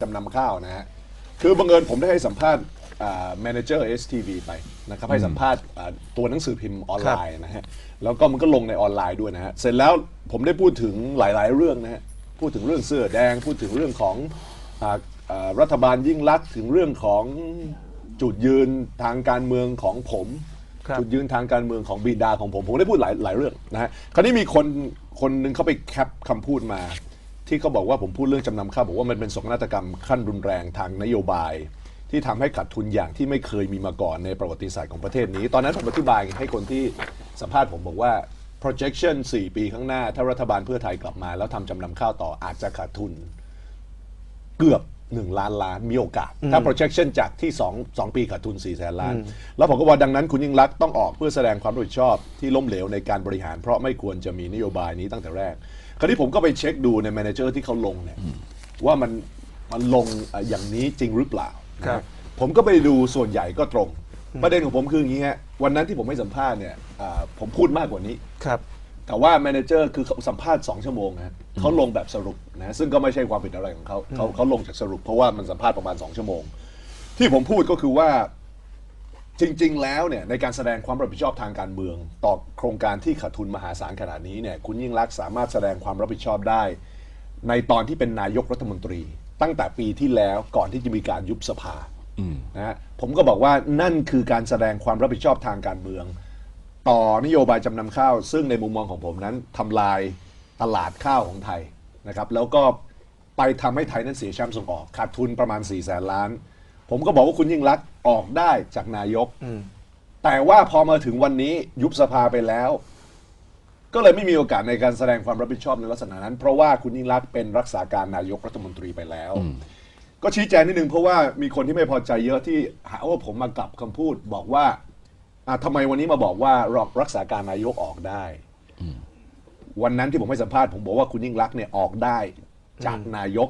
จำนำข้าวนะฮะ คือบังเอิญผมได้ให้สัมภาษณ์แมเนเจอร์ STV ไปนะครับให้สัมภาษณ์อ่าตัวหนังสือพิมพ์ออนไลน์นะฮะ แล้วก็มันก็ลงในออนไลน์ด้วยนะฮะ เสร็จแล้วผมได้พูดถึงหลาย ๆ เรื่องนะฮะ พูดถึงเรื่องเสื้อแดง พูดถึงเรื่องของอ่าอ่ารัฐบาลยิ่งลักษณ์ถึงเรื่องของจุดยืนทางการเมืองของผม ครับ จุดยืนทางการเมืองของบิดาของผม ผมได้พูดหลายหลายเรื่องนะฮะ คราวนี้มีคนคนหนึ่งเขาไปแคปคำพูดมา ที่เขาบอกว่าผมพูดเรื่องจำนำข้าวบอกว่ามันเป็นโศกนาฏกรรมขั้นรุนแรงทางนโยบาย ที่ทำให้ขาดทุนอย่างที่ไม่เคยมีมาก่อนในประวัติศาสตร์ของประเทศนี้ ตอนนั้นผมอธิบายให้คนที่สัมภาษณ์ผมบอกว่า projection 4 ปีข้างหน้า ถ้ารัฐบาลเพื่อไทยกลับมา แล้วทำจำนำข้าวต่ออาจจะขาดทุน เกือบ1ล้านล้านมีโอกาส ถ้า projection จากที่2 2ปีขาดทุน4แสนล้าน แล้วผมก็ว่าดังนั้นคุณยิ่งรักษณ์ต้องออกเพื่อแสดงความรับผิดชอบที่ล้มเหลวในการบริหาร เพราะไม่ควรจะมีนโยบายนี้ตั้งแต่แรก คราวนี้ผมก็ไปเช็คดูในแมเนเจอร์ที่เขาลงเนี่ยว่ามันมันลงเอ่ออย่างนี้จริงหรือเปล่านะฮะครับ ผมก็ไปดูส่วนใหญ่ก็ตรง ประเด็นของผมคืออย่างนี้ฮะวันนั้นที่ผมให้สัมภาษณ์เนี่ยอ่าผมพูดมากกว่านี้ครับแต่ว่าแมเนเจอร์คือเขาสัมภาษณ์ 2 ชั่วโมงนะฮะเขาลงแบบสรุปนะซึ่งก็ไม่ใช่ความผิดอะไรของเขาเขาเขาลงจากสรุปเพราะว่ามันสัมภาษณ์ประมาณ 2 ชั่วโมง ที่ผมพูดก็คือว่า จริง ๆ แล้วเนี่ยในการแสดงความรับผิดชอบทางการเมือง ต่อโครงการที่ขาดทุนมหาศาลขนาดนี้เนี่ยคุณยิ่งรักษณ์สามารถแสดงความรับผิดชอบได้ ในตอนที่เป็นนายกรัฐมนตรี ตั้งแต่ปีที่แล้วก่อนที่จะมีการยุบสภานะฮะผมก็บอกว่านั่นคือการแสดงความรับผิดชอบทางการเมือง ต่อนโยบายจำนำข้าว ซึ่งในมุมมองของผมนั้นทำลายตลาดข้าวของไทยนะครับแล้วก็ไปทำให้ไทยนั้นเสียแชมป์ส่งออกขาดทุนประมาณ4ี่แสนล้าน ผมก็บอกว่าคุณยิ่งรักษณ์ออกได้จากนายกแต่ว่าพอมาถึงวันนี้ยุบสภาไปแล้ว ก็เลยไม่มีโอกาสในการแสดงความรับผิดชอบในลักษณะนั้น เพราะว่าคุณยิ่งรักษณ์เป็นรักษาการนายกรัฐมนตรีไปแล้ว ก็ชี้แจงนิดนึงเพราะว่ามีคนที่ไม่พอใจเยอะที่หาว่าผมมากลับคำพูด บอกว่าอะทำไมวันนี้มาบอกว่ารักรักษาการนายกออกได้ วันนั้นที่ผมให้สัมภาษณ์ผมบอกว่าคุณยิ่งรักษณ์เนี่ยออกได้จากนายก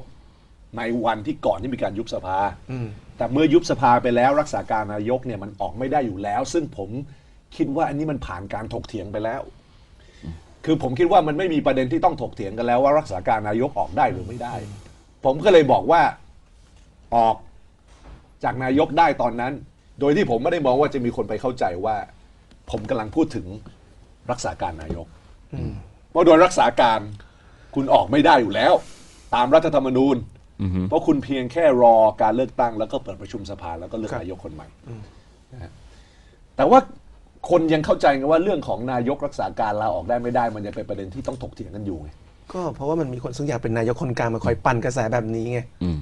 ในวันที่ก่อนที่มีการยุบสภา แต่เมื่อยุบสภาไปแล้วรักษาการนายกเนี่ยมันออกไม่ได้อยู่แล้ว ซึ่งผมคิดว่าอันนี้มันผ่านการถกเถียงไปแล้ว คือผมคิดว่ามันไม่มีประเด็นที่ต้องถกเถียงกันแล้วว่ารักษาการนายกออกได้หรือไม่ได้ ผมก็เลยบอกว่าออกจากนายกได้ตอนนั้น โดยที่ผมไม่ได้มองว่าจะมีคนไปเข้าใจว่า ผมกำลังพูดถึงรักษาการนายกเพราะโดยรักษาการคุณออกไม่ได้อยู่แล้ว ตามรัฐธรรมนูญ เพราะคุณเพียงแค่รอการเลือกตั้ง แล้วก็เปิดประชุมสภาแล้วก็เลือกครับนายกคนใหม่นะฮะแต่ว่าคนยังเข้าใจกันว่าเรื่องของนายกรักษาการลาออกได้ไม่ได้มันยังเป็นประเด็นที่ต้องถกเถียงกันอยู่ไงก็เพราะว่ามันมีคนซึ่งอยากเป็นนายกคนกลางมาคอยปั่นกระแสแบบนี้ไงอืม